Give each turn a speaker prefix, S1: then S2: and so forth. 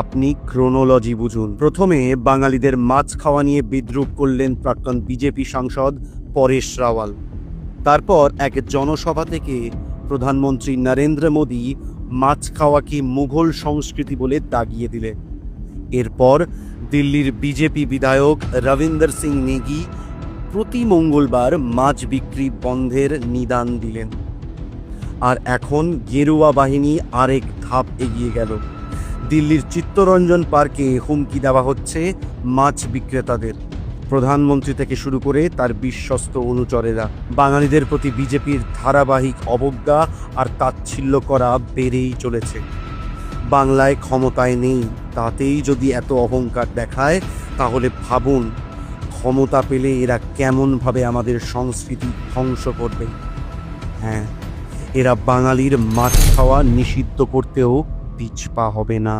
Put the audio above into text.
S1: আপনি ক্রোনোলজি বুঝুন। প্রথমে বাঙালিদের মাছ খাওয়া নিয়ে বিদ্রুপ করলেন প্রাক্তন বিজেপি সাংসদ পরেশ রাওয়াল। তারপর এক জনসভা থেকে প্রধানমন্ত্রী নরেন্দ্র মোদী মাছ খাওয়াকে মুঘল সংস্কৃতি বলে দাগিয়ে দিলেন এরপর দিল্লির বিজেপি বিধায়ক রবীন্দ্র সিং নেগি প্রতি মঙ্গলবার মাছ বিক্রি বন্ধের নিদান দিলেন। আর এখন গেরুয়া বাহিনী আরেক ধাপ এগিয়ে গেল। দিল্লির চিত্তরঞ্জন পার্কে হুমকি দেওয়া হচ্ছে মাছ বিক্রেতাদের। প্রধানমন্ত্রী থেকে শুরু করে তার বিশ্বস্ত অনুচরেরা। বাঙালিদের প্রতি বিজেপির ধারাবাহিক অবজ্ঞা আর তাচ্ছিল্য করা বেড়েই চলেছে। বাংলায় ক্ষমতায় নেই, তাতেই যদি এত অহংকার দেখায়, তাহলে ভাবুন, ক্ষমতা পেলে এরা কেমনভাবে আমাদের সংস্কৃতি ধ্বংস করবে? হ্যাঁ এরা বাঙালির মাছ খাওয়া নিষিদ্ধ করতেও পিছপা হবে না।